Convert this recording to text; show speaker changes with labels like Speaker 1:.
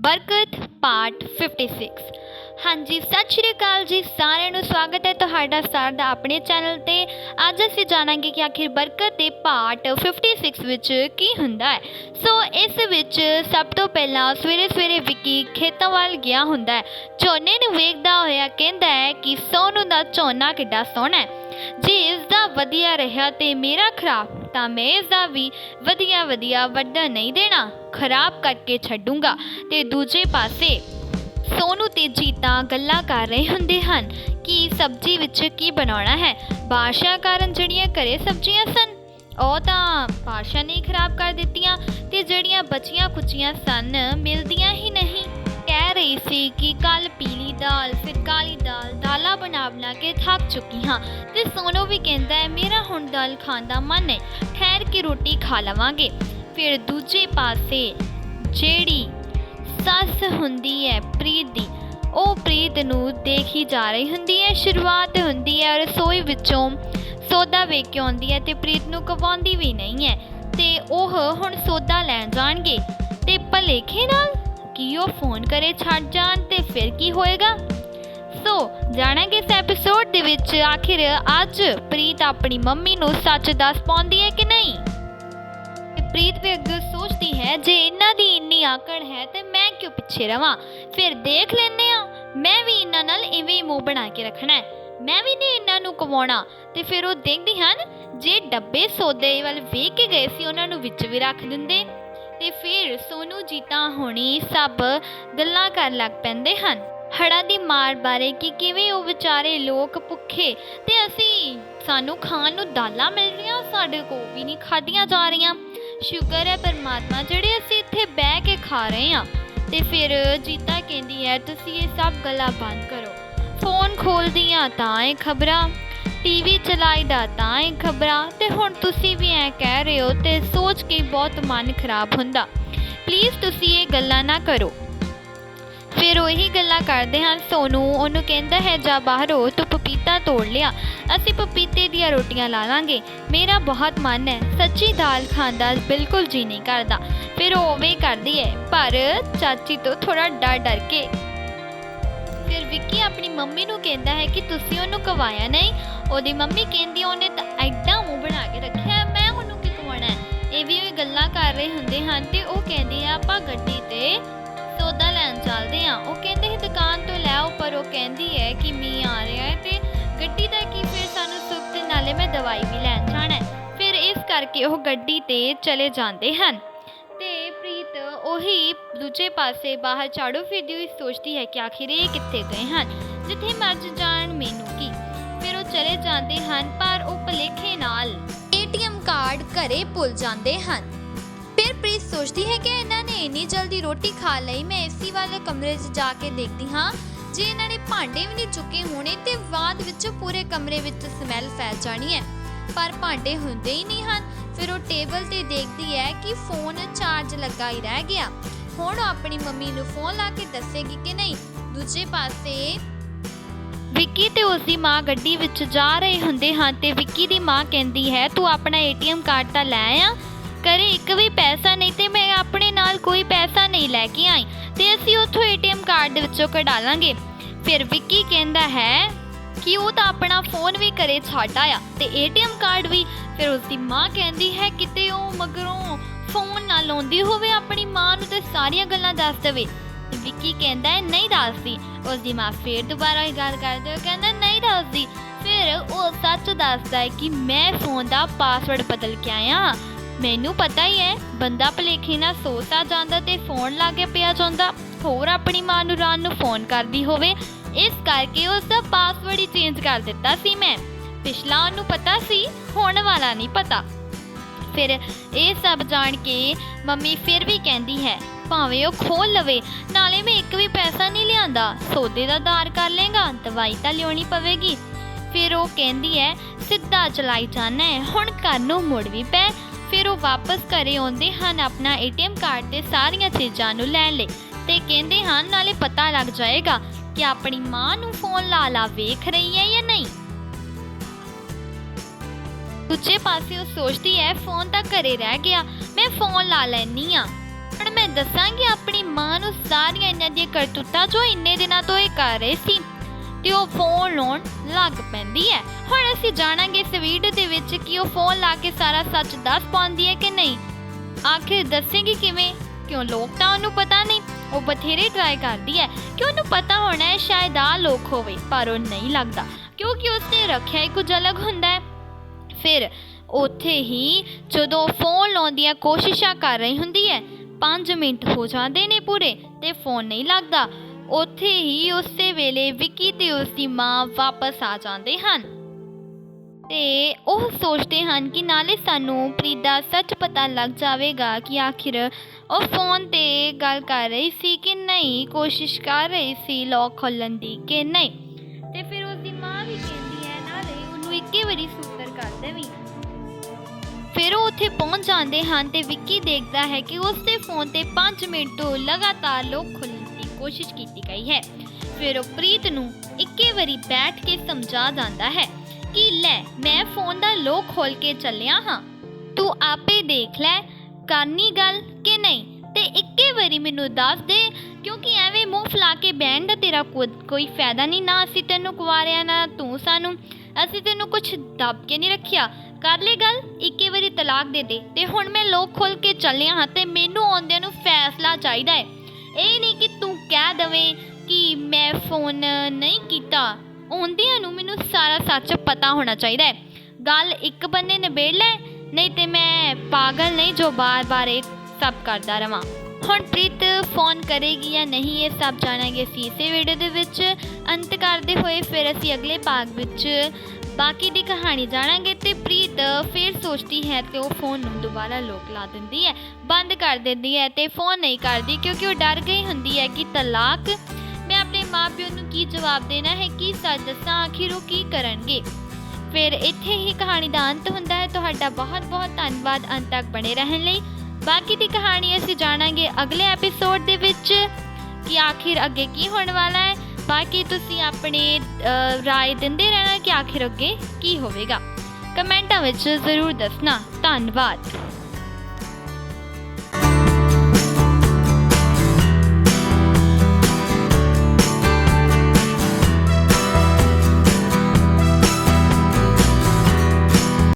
Speaker 1: ਬਰਕਤ ਪਾਰਟ 56 ਹਾਂਜੀ, ਸਤਿ ਸ਼੍ਰੀ ਅਕਾਲ ਜੀ, ਸਾਰਿਆਂ ਨੂੰ ਸਵਾਗਤ ਹੈ ਤੁਹਾਡਾ ਸਾਰ ਦਾ ਆਪਣੇ ਚੈਨਲ ਤੇ। ਅੱਜ ਅਸੀਂ ਜਾਣਾਂਗੇ ਕਿ ਆਖਿਰ ਬਰਕਤ ਦੇ ਪਾਰਟ 56 ਵਿੱਚ ਕੀ ਹੁੰਦਾ ਹੈ। ਸੋ, ਇਸ ਵਿੱਚ ਸਭ ਤੋਂ ਪਹਿਲਾਂ ਸਵੇਰੇ ਸਵੇਰੇ ਵਿੱਕੀ ਖੇਤਾਂ ਵੱਲ ਗਿਆ ਹੁੰਦਾ ਹੈ। ਝੋਨੇ ਨੂੰ ਵੇਖਦਾ ਹੋਇਆ ਕਹਿੰਦਾ ਹੈ ਕਿ ਸੋਨੂ ਦਾ ਝੋਨਾ ਕਿੱਡਾ ਸੋਹਣਾ ਹੈ। ਜੇ ਇਸ ਦਾ ਵਧੀਆ ਰਿਹਾ ਤੇ ਮੇਰਾ ਖਰਾਬ ਤਾਂ ਮੈਂ ਇਸ ਦਾ ਵੀ ਵਧੀਆ ਵਧੀਆ ਵੱਡਾ ਨਹੀਂ ਦੇਣਾ। ਖਰਾਬ ਕਰਕੇ ਛੱਡੂੰਗਾ। ਤੇ ਦੂਜੇ ਪਾਸੇ ਸੋਨੂ ਤੇ ਜੀਤਾ ਗੱਲਾਂ ਕਰ ਰਹੇ ਹੁੰਦੇ ਹਨ ਕਿ ਸਬਜ਼ੀ ਵਿੱਚ ਕੀ ਬਣਾਉਣਾ ਹੈ। ਬਾਰਿਸ਼ਾਂ ਕਾਰਨ ਜਿਹੜੀਆਂ ਘਰੇ ਸਬਜ਼ੀਆਂ ਸਨ, ਉਹ ਤਾਂ ਬਾਰਿਸ਼ਾਂ ਨੇ ਖਰਾਬ ਕਰ ਦਿੱਤੀਆਂ ਤੇ ਜਿਹੜੀਆਂ ਬਚੀਆਂ ਕੁਚੀਆਂ ਸਨ, ਮਿਲਦੀਆਂ ਹੀ ਨਹੀਂ। ਰਹੀ ਸੀ ਕਿ ਕੱਲ ਪੀਲੀ ਦਾਲ, ਫਿਰ ਕਾਲੀ ਦਾਲ, ਦਾਲਾਂ ਬਣਾ ਬਣਾ ਕੇ ਥੱਕ ਚੁੱਕੀ ਹਾਂ ਤੇ ਸੋਨੂ ਵੀ ਕਹਿੰਦਾ ਹੈ, ਮੇਰਾ ਹੁਣ ਦਾਲ ਖਾਣ ਦਾ ਮਨ ਹੈ ਠਹਿਰ ਕੇ ਰੋਟੀ ਖਾ ਲਵਾਂਗੇ। ਫਿਰ ਦੂਜੇ ਪਾਸੇ ਜਿਹੜੀ ਸੱਸ ਹੁੰਦੀ ਹੈ ਪ੍ਰੀਤ ਦੀ, ਉਹ ਪ੍ਰੀਤ ਨੂੰ ਦੇਖੀ ਜਾ ਰਹੀ ਹੁੰਦੀ ਹੈ, ਸ਼ੁਰੂਆਤ ਹੁੰਦੀ ਹੈ, ਰਸੋਈ ਵਿੱਚੋਂ ਸੌਦਾ ਵੇਖ ਕੇ ਆਉਂਦੀ ਹੈ ਤੇ ਪ੍ਰੀਤ ਨੂੰ ਕਵਾਉਂਦੀ ਵੀ ਨਹੀਂ ਹੈ ਤੇ ਉਹ ਹੁਣ ਸੌਦਾ ਲੈਣ ਜਾਣਗੇ ਤੇ ਭਲੇਖੇ ਨਾਲ ਕੀ ਉਹ ਫੋਨ ਕਰੇ ਛੱਡ ਜਾਣ ਤੇ ਫਿਰ ਕੀ ਹੋਏਗਾ? ਸੋ, ਜਾਣਾਂਗੇ ਇਸ ਐਪੀਸੋਡ ਦੇ ਵਿੱਚ ਆਖਿਰ ਅੱਜ ਪ੍ਰੀਤ ਆਪਣੀ ਮੰਮੀ ਨੂੰ ਸੱਚ ਦੱਸ ਪਾਉਂਦੀ ਹੈ ਕਿ ਨਹੀਂ? ਪ੍ਰੀਤ ਵੀ ਅੱਗੇ ਸੋਚਦੀ ਹੈ, ਜੇ ਇਹਨਾਂ ਦੀ ਇੰਨੀ ਆਕੜ ਹੈ ਤੇ ਮੈਂ ਕਿਉਂ ਪਿੱਛੇ ਰਵਾਂ? ਫਿਰ ਦੇਖ ਲੈਨੇ ਆ ਮੈਂ ਵੀ ਇਹਨਾਂ ਨਾਲ ਇਵੇਂ ਹੀ ਮੂੰਹ ਬਣਾ ਕੇ ਰੱਖਣਾ ਹੈ। ਮੈਂ ਵੀ ਨਹੀਂ ਇਹਨਾਂ ਨੂੰ ਕਵਾਉਣਾ ਤੇ ਫਿਰ ਉਹ ਦੇਖਦੀ ਹਨ, ਜੇ ਡੱਬੇ ਸੌਦੇ ਵੱਲ ਵੇਖ ਕੇ ਗਏ ਸੀ, ਉਹਨਾਂ ਨੂੰ ਵਿੱਚ ਵੀ ਰੱਖ ਦਿੰਦੇ। ਤੇ ਫਿਰ ਸੋਨੂ ਜੀਤਾ ਹੋਣੀ ਸਭ ਗੱਲਾਂ ਕਰਨ ਲੱਗ ਪੈਂਦੇ ਹਨ। ਹੜਾ ਦੀ ਮਾਰ ਬਾਰੇ ਕਿ ਕਿਵੇਂ ਉਹ ਵਿਚਾਰੇ ਲੋਕ ਭੁੱਖੇ ਤੇ ਅਸੀਂ ਸਾਨੂੰ ਖਾਣ ਨੂੰ ਦਾਲਾਂ ਮਿਲ ਰਹੀਆਂ, ਸਾਡੇ ਕੋਲ ਵੀ ਨਹੀਂ ਖਾਧੀਆਂ ਜਾ ਰਹੀਆਂ। ਸ਼ੁਕਰ ਹੈ ਪਰਮਾਤਮਾ ਜਿਹੜੇ ਅਸੀਂ ਇੱਥੇ ਬਹਿ ਕੇ ਖਾ ਰਹੇ ਹਾਂ। ਤੇ ਫਿਰ ਜੀਤਾ ਕਹਿੰਦੀ ਹੈ, ਤੁਸੀਂ ਇਹ ਸਭ ਗੱਲਾਂ ਬੰਦ ਕਰੋ। ਫੋਨ ਖੋਲਦੀਆਂ ਤਾਂ ਇਹ ਖਬਰਾਂ ਟੀਵੀ ਚਲਾਈਦਾ ਤਾਂ ਇਹ ਖਬਰਾਂ, ਤੇ ਹੁਣ ਤੁਸੀਂ ਵੀ ਐ ਕਹਿ ਰਹੇ ਹੋ ਤੇ ਸੋਚ ਕੇ ਬਹੁਤ ਮਨ ਖਰਾਬ ਹੁੰਦਾ। ਪਲੀਜ਼ ਤੁਸੀਂ ਇਹ ਗੱਲਾਂ ਨਾ ਕਰੋ। ਫਿਰ ਉਹੀ ਗੱਲਾਂ ਕਰਦੇ ਹਨ, ਸੋਨੂ ਉਹਨੂੰ ਕਹਿੰਦਾ ਹੈ, ਜਾ ਬਾਹਰੋਂ ਤੂੰ ਪਪੀਤਾ ਤੋੜ ਲਿਆ। ਅਸੀਂ ਪਪੀਤੇ ਦੀਆਂ ਰੋਟੀਆਂ ਲਾ ਲਾਂਗੇ। ਮੇਰਾ ਬਹੁਤ ਮਨ ਹੈ। ਸੱਚੀ ਦਾਲ ਖਾਣ ਦਾ ਬਿਲਕੁਲ ਜੀ ਨਹੀਂ ਕਰਦਾ। ਫਿਰ ਉਹ ਉਵੇਂ ਕਰਦੀ ਹੈ, ਪਰ ਚਾਚੀ ਤੋਂ ਥੋੜਾ ਡਰ ਡਰ ਕੇ। ਫਿਰ ਵਿੱਕੀ ਆਪਣੀ ਮੰਮੀ ਨੂੰ ਕਹਿੰਦਾ ਹੈ ਕਿ ਤੁਸੀਂ ਉਹਨੂੰ ਕਵਾਇਆ ਨਹੀਂ। ਉਹਦੀ ਮੰਮੀ ਕਹਿੰਦੀ ਉਹਨੇ ਤਾਂ ਐਡਾ ਮੂੰਹ ਬਣਾ ਕੇ ਰੱਖਿਆ ਮੈਂ ਉਹਨੂੰ ਕੀ ਕਵਾਉਣਾ ਇਹ ਵੀ ਉਹ ਗੱਲਾਂ ਕਰ ਰਹੇ ਹੁੰਦੇ ਹਨ ਤੇ ਉਹ ਕਹਿੰਦੀ ਆ, ਆਪਾਂ ਗੱਡੀ ਤੇ ਸੌਦਾ ਲੈਣ ਚੱਲਦੇ ਆ ਉਹ ਕਹਿੰਦੇ ਸੀ, ਦੁਕਾਨ ਤੋਂ ਲੈ ਆਓ, ਪਰ ਉਹ ਕਹਿੰਦੀ ਹੈ ਕਿ ਮੀਂਹ ਆ ਰਿਹਾ ਹੈ ਤੇ ਗੱਡੀ ਦਾ ਕੀ ਫਿਰ ਸਾਨੂੰ ਸੁੱਖ ਤੇ ਨਾਲੇ ਮੈਂ ਦਵਾਈ ਵੀ ਲੈਣ ਜਾਣਾ ਫਿਰ ਇਸ ਕਰਕੇ ਉਹ ਗੱਡੀ ਤੇ ਚਲੇ ਜਾਂਦੇ ਹਨ। ਤੇ ਪ੍ਰੀਤ ਉਹੀ ਦੂਜੇ ਪਾਸੇ ਬਾਹਰ ਝਾੜੂ ਫਿਰਦੀ ਹੋਈ ਸੋਚਦੀ ਹੈ ਕਿ ਆਖਿਰ ਇਹ ਕਿੱਥੇ ਗਏ ਹਨ? ਜਿੱਥੇ ਮਰਜ ਚਲੇ ਜਾਂਦੇ ਹਨ, ਪਰ ਉਹ ਭਲੇਖੇ ਨਾਲ ਏਟੀਐਮ ਕਾਰਡ ਘਰੇ ਭੁੱਲ ਜਾਂਦੇ ਹਨ। ਫਿਰ ਪ੍ਰੀਤ ਸੋਚਦੀ ਹੈ ਕਿ ਇਹਨਾਂ ਨੇ ਇੰਨੀ ਜਲਦੀ ਰੋਟੀ ਖਾ ਲਈ, ਮੈਂ ਏਸੀ ਵਾਲੇ ਕਮਰੇ 'ਚ ਜਾ ਕੇ ਦੇਖਦੀ ਹਾਂ। ਜੇ ਇਹਨਾਂ ਨੇ ਭਾਂਡੇ ਵੀ ਨਹੀਂ ਚੁੱਕੇ ਹੋਣੇ, ਤੇ ਬਾਅਦ ਵਿੱਚ ਪੂਰੇ ਕਮਰੇ ਵਿੱਚ ਸਮੈਲ ਫੈਲ ਜਾਣੀ ਹੈ। ਪਰ ਭਾਂਡੇ ਹੁੰਦੇ ਹੀ ਨਹੀਂ ਹਨ। ਫਿਰ ਉਹ ਟੇਬਲ ਤੇ ਦੇਖਦੀ ਹੈ ਕਿ ਫੋਨ ਚਾਰਜ ਲੱਗਾ ਹੀ ਰਹਿ ਗਿਆ। ਹੁਣ ਆਪਣੀ ਮੰਮੀ ਨੂੰ ਫੋਨ ਲਾ ਕੇ ਦੱਸੇਗੀ ਕਿ ਨਹੀਂ, ਦੂਜੇ ਪਾਸੇ ਵਿੱਕੀ ਤੇ ਉਸ ਦੀ ਮਾਂ ਗੱਡੀ ਵਿੱਚ ਜਾ ਰਹੇ ਹੁੰਦੇ ਹਨ ਤੇ ਵਿੱਕੀ ਦੀ ਮਾਂ ਕਹਿੰਦੀ ਹੈ, ਤੂੰ ਆਪਣਾ ਏਟੀਐਮ ਕਾਰਡ ਤਾਂ ਲੈ ਆ ਕਰੇ ਇੱਕ ਵੀ ਪੈਸਾ ਨਹੀਂ ਤੇ ਮੈਂ ਆਪਣੇ ਨਾਲ ਕੋਈ ਪੈਸਾ ਨਹੀਂ ਲੈ ਕੇ ਆਈ। ਤੇ ਅਸੀਂ ਉੱਥੋਂ ਏਟੀਐਮ ਕਾਰਡ ਦੇ ਵਿੱਚੋਂ ਕਢਾ ਲਾਂਗੇ। ਫਿਰ ਵਿੱਕੀ ਕਹਿੰਦਾ ਹੈ ਕਿ ਉਹ ਤਾਂ ਆਪਣਾ ਫੋਨ ਵੀ ਘਰੇ ਛੱਡ ਆਇਆ ਤੇ ਏਟੀਐਮ ਕਾਰਡ ਵੀ। ਫਿਰ ਉਸ ਦੀ ਮਾਂ ਕਹਿੰਦੀ ਹੈ ਕਿਤੇ ਉਹ ਮਗਰੋਂ ਫੋਨ ਨਾ ਲਾਉਂਦੀ ਹੋਵੇ, ਆਪਣੀ ਮਾਂ ਨੂੰ ਤੇ ਸਾਰੀਆਂ ਗੱਲਾਂ ਦੱਸ ਦੇਵੇ। ਵਿੱਕੀ ਕਹਿੰਦਾ ਹੈ, ਨਹੀਂ ਦੱਸਦੀ ਉਸ ਦੀ ਮਾਂ ਫੇਰ ਦੁਬਾਰਾ ਇਹ ਗੱਲ ਕਰਦੇ ਹੋ ਕਹਿੰਦਾ, ਨਹੀਂ ਦੱਸਦੀ ਫਿਰ ਉਹ ਸੱਚ ਦੱਸਦਾ ਹੈ ਕਿ ਮੈਂ ਫੋਨ ਦਾ ਪਾਸਵਰਡ ਬਦਲ ਕੇ ਆਇਆ ਮੈਨੂੰ ਪਤਾ ਹੀ ਹੈ, ਬੰਦਾ ਭਲੇਖੇ ਨਾਲ ਸੋਤਾ ਜਾਂਦਾ ਤੇ ਫੋਨ ਲਾ ਕੇ ਪਿਆ ਜਾਂਦਾ। ਹੋਰ ਆਪਣੀ ਮਾਂ ਨੂੰ ਰਾਤ ਨੂੰ ਫੋਨ ਕਰਦੀ ਹੋਵੇ, ਇਸ ਕਰਕੇ ਉਸ ਦਾ ਪਾਸਵਰਡ ਹੀ ਚੇਂਜ ਕਰ ਦਿੱਤਾ ਸੀ ਮੈਂ। ਪਿਛਲਾ ਉਹਨੂੰ ਪਤਾ ਸੀ, ਹੁਣ ਵਾਲਾ ਨਹੀਂ ਪਤਾ। ਫਿਰ ਇਹ ਸਭ ਜਾਣ ਕੇ ਮੰਮੀ ਫਿਰ ਵੀ ਕਹਿੰਦੀ ਹੈ ਭਾਵੇਂ ਉਹ ਖੋਲ ਲਵੇ, ਨਾਲੇ ਮੈਂ ਇੱਕ ਵੀ ਪੈਸਾ ਨਹੀਂ ਲਿਆਂਦਾ। ਸੌਦੇ ਦਾ ਦਾਰ ਕਰ ਲੇਗਾ ਦਵਾਈ ਤਾਂ ਲਿਆਉਣੀ ਪਵੇਗੀ। ਫਿਰ ਉਹ ਕਹਿੰਦੀ ਹੈ ਸਿੱਧਾ ਚਲਾਈ ਜਾਣਾ ਹੈ ਹੁਣ ਘਰ ਨੂੰ ਮੁੜ ਵੀ ਪੈ। ਫਿਰ ਉਹ ਵਾਪਸ ਘਰੇ ਆਉਂਦੇ ਹਨ, ਆਪਣਾ ਏਟੀਐਮ ਕਾਰਡ ਤੇ ਸਾਰੀਆਂ ਚੀਜ਼ਾਂ ਨੂੰ ਲੈਣ ਲਈ ਤੇ ਕਹਿੰਦੇ ਹਨ, ਨਾਲੇ ਪਤਾ ਲੱਗ ਜਾਏਗਾ ਕਿ ਆਪਣੀ ਮਾਂ ਨੂੰ ਫੋਨ ਲਾ ਲਾ ਵੇਖ ਰਹੀ ਹੈ ਜਾਂ ਨਹੀਂ। ਦੂਜੇ ਪਾਸੇ ਉਹ ਸੋਚਦੀ ਹੈ ਫੋਨ ਤਾਂ ਘਰੇ ਰਹਿ ਗਿਆ, ਮੈਂ ਫੋਨ ਲਾ ਲੈਣੀ ਆ ਹੁਣ ਮੈਂ ਦੱਸਾਂਗੀ ਆਪਣੀ ਮਾਂ ਨੂੰ ਸਾਰੀਆਂ ਇਹਨਾਂ ਦੀਆਂ ਕਰਤੂਤਾਂ ਜੋ ਇੰਨੇ ਦਿਨਾਂ ਤੋਂ ਇਹ ਕਰ ਰਹੇ ਸੀ ਤੇ ਉਹ ਫੋਨ ਲਾਉਣ ਲੱਗ ਪੈਂਦੀ ਹੈ। ਹੁਣ ਅਸੀਂ ਜਾਣਾਂਗੇ ਇਸ ਵੀਡੀਓ ਦੇ ਵਿੱਚ ਕਿ ਉਹ ਫੋਨ ਲਾ ਕੇ ਸਾਰਾ ਸੱਚ ਦੱਸ ਪਾਉਂਦੀ ਹੈ ਕਿ ਨਹੀਂ। ਆਖਿਰ ਦੱਸੇਗੀ ਕਿਵੇਂ? ਕਿਉਂ ਲੋਕ ਤਾਂ ਉਹਨੂੰ ਪਤਾ ਨਹੀਂ? ਉਹ ਬਥੇਰੇ ਟਰਾਈ ਕਰਦੀ ਹੈ। ਕਿ ਉਹਨੂੰ ਪਤਾ ਹੋਣਾ ਹੈ? ਸ਼ਾਇਦ ਆ ਲੋਕ ਹੋਵੇ, ਪਰ ਉਹ ਨਹੀਂ ਲੱਗਦਾ। ਕਿਉਂਕਿ ਉਸਨੇ ਰੱਖਿਆ ਹੀ ਕੁਝ ਅਲੱਗ ਹੁੰਦਾ ਹੈ। ਫਿਰ ਉੱਥੇ ਹੀ ਜਦੋਂ ਫੋਨ ਲਾਉਣ ਦੀਆਂ ਕੋਸ਼ਿਸ਼ਾਂ ਕਰ ਰਹੀ ਹੁੰਦੀ ਹੈ 5 ਮਿੰਟ ਹੋ ਜਾਂਦੇ ਨੇ ਪੂਰੇ ਤੇ ਫੋਨ ਨਹੀਂ ਲੱਗਦਾ। ਉੱਥੇ ਹੀ ਉਸੇ ਵੇਲੇ ਵਿੱਕੀ ਤੇ ਉਸਦੀ ਮਾਂ ਵਾਪਸ ਆ ਜਾਂਦੇ ਹਨ। ਤੇ ਉਹ ਸੋਚਦੇ ਹਨ ਕਿ ਨਾਲੇ ਸਾਨੂੰ ਪ੍ਰੀਤ ਦਾ ਸੱਚ ਪਤਾ ਲੱਗ ਜਾਵੇਗਾ ਕਿ ਆਖਿਰ ਉਹ ਫੋਨ ਤੇ ਗੱਲ ਕਰ ਰਹੀ ਸੀ ਕਿ ਨਹੀਂ, ਕੋਸ਼ਿਸ਼ ਕਰ ਰਹੀ ਸੀ ਲੋਕ ਖੋਲਣ ਦੀ ਕਿ ਨਹੀਂ। ਤੇ ਫਿਰ ਉਸਦੀ ਮਾਂ ਵੀ ਕਹਿੰਦੀ ਹੈ, ਨਾਲੇ ਉਹਨੂੰ ਇੱਕੇ ਵਾਰੀ ਫਿਰ ਉਹ ਉੱਥੇ ਪਹੁੰਚ ਜਾਂਦੇ ਹਨ ਤੇ ਵਿੱਕੀ ਦੇਖਦਾ ਹੈ ਕਿ ਉਸ ਦੇ ਫੋਨ ਤੇ 5 ਮਿੰਟ ਤੋਂ ਲਗਾਤਾਰ ਲੋਕ ਖੋਲ੍ਹਣ ਦੀ ਕੋਸ਼ਿਸ਼ ਕੀਤੀ ਗਈ ਹੈ। ਫਿਰ ਉਹ ਪ੍ਰੀਤ ਨੂੰ ਇੱਕੇ ਵਾਰੀ ਬੈਠ ਕੇ ਸਮਝਾ ਦਿੰਦਾ ਹੈ ਕਿ ਲੈ, ਮੈਂ ਫੋਨ ਦਾ ਲੋਕ ਖੋਲ ਕੇ ਚੱਲਿਆ ਹਾਂ। ਤੂੰ ਆਪੇ ਦੇਖ ਲੈ, ਕਰਨੀ ਗੱਲ ਕਿ ਨਹੀਂ? ਤੇ ਇੱਕੇ ਵਾਰੀ ਮੈਨੂੰ ਦੱਸ ਦੇ, ਕਿਉਂਕਿ ਐਵੇਂ ਮੂੰਹ ਫਲਾ ਕੇ ਬਹਿਣ ਦਾ ਤੇਰਾ ਕੋਈ ਫਾਇਦਾ ਨਹੀਂ ਨਾ ਅਸੀਂ ਤੈਨੂੰ ਕੁਵਾਰਿਆ, ਨਾ ਤੂੰ ਸਾਨੂੰ। ਅਸੀਂ ਤੈਨੂੰ ਕੁਝ ਦੱਬ ਕੇ ਨਹੀਂ ਰੱਖਿਆ। ਕਰ ਲੈ ਗੱਲ, ਇੱਕੇ ਵਾਰੀ ਤਲਾਕ ਦੇ ਦੇ। ਤੇ ਹੁਣ ਮੈਂ ਲੋਕ ਖੋਲ ਕੇ ਚੱਲਿਆ ਹਾਂ ਤੇ ਮੈਨੂੰ ਆਉਂਦਿਆਂ ਨੂੰ ਫੈਸਲਾ ਚਾਹੀਦਾ ਹੈ। ਇਹ ਨਹੀਂ ਕਿ ਤੂੰ ਕਹਿ ਦਵੇਂ ਕਿ ਮੈਂ ਫੋਨ ਨਹੀਂ ਕੀਤਾ। ਆਉਂਦਿਆਂ ਨੂੰ ਮੈਨੂੰ ਸਾਰਾ ਸੱਚ ਪਤਾ ਹੋਣਾ ਚਾਹੀਦਾ ਹੈ। ਗੱਲ ਇੱਕ ਬੰਨੇ ਨਿਬੇੜ ਲੈ, ਨਹੀਂ ਤੇ ਮੈਂ ਪਾਗਲ ਨਹੀਂ ਜੋ ਬਾਰ-ਬਾਰ ਇਹ ਸਭ ਕਰਦਾ ਰਵਾਂ। ਹੁਣ ਪ੍ਰੀਤ ਫੋਨ ਕਰੇਗੀ ਜਾਂ ਨਹੀਂ, ਇਹ ਸਭ ਜਾਣਾਂਗੇ ਅਸੀਂ। ਇਸੇ ਵੀਡੀਓ ਦੇ ਵਿੱਚ ਅੰਤ ਕਰਦੇ ਹੋਏ ਫਿਰ ਅਸੀਂ ਅਗਲੇ ਭਾਗ ਵਿੱਚ ਬਾਕੀ ਦੀ ਕਹਾਣੀ ਜਾਣਾਂਗੇ ਤੇ ਪ੍ਰੀਤ ਫਿਰ ਸੋਚਦੀ ਹੈ ਤੇ ਉਹ ਫੋਨ ਨੂੰ ਦੁਬਾਰਾ ਲੋਕ ਲਾ ਦਿੰਦੀ ਹੈ, ਬੰਦ ਕਰ ਦਿੰਦੀ ਹੈ ਤੇ ਫੋਨ ਨਹੀਂ ਕਰਦੀ ਕਿਉਂਕਿ ਉਹ ਡਰ ਗਈ ਹੁੰਦੀ ਹੈ ਕਿ ਤਲਾਕ। ਮੈਂ ਆਪਣੇ ਮਾਪਿਆਂ ਨੂੰ ਕੀ ਜਵਾਬ ਦੇਣਾ ਹੈ, ਕੀ ਸੱਚ ਦੱਸਾਂ, ਆਖਿਰ ਉਹ ਕੀ ਕਰਨਗੇ? ਫਿਰ ਇੱਥੇ ਹੀ ਕਹਾਣੀ ਦਾ ਅੰਤ ਹੁੰਦਾ ਹੈ। ਤੁਹਾਡਾ ਬਹੁਤ ਬਹੁਤ ਧੰਨਵਾਦ ਅੰਤ ਤੱਕ ਬਣੇ ਰਹਿਣ ਲਈ। ਬਾਕੀ ਦੀ ਕਹਾਣੀ ਅਸੀਂ ਜਾਣਾਂਗੇ ਅਗਲੇ ਐਪੀਸੋਡ ਦੇ ਵਿੱਚ ਕਿ ਆਖਿਰ ਅੱਗੇ ਕੀ ਹੋਣ ਵਾਲਾ ਹੈ। ਬਾਕੀ ਤੁਸੀਂ ਆਪਣੇ ਰਾਏ ਦਿੰਦੇ ਰਹਿਣਾ ਕਿ ਆਖਿਰ ਅੱਗੇ ਕੀ ਹੋਵੇਗਾ? ਕਮੈਂਟਾਂ ਵਿੱਚ ਜ਼ਰੂਰ ਦੱਸਣਾ। ਧੰਨਵਾਦ।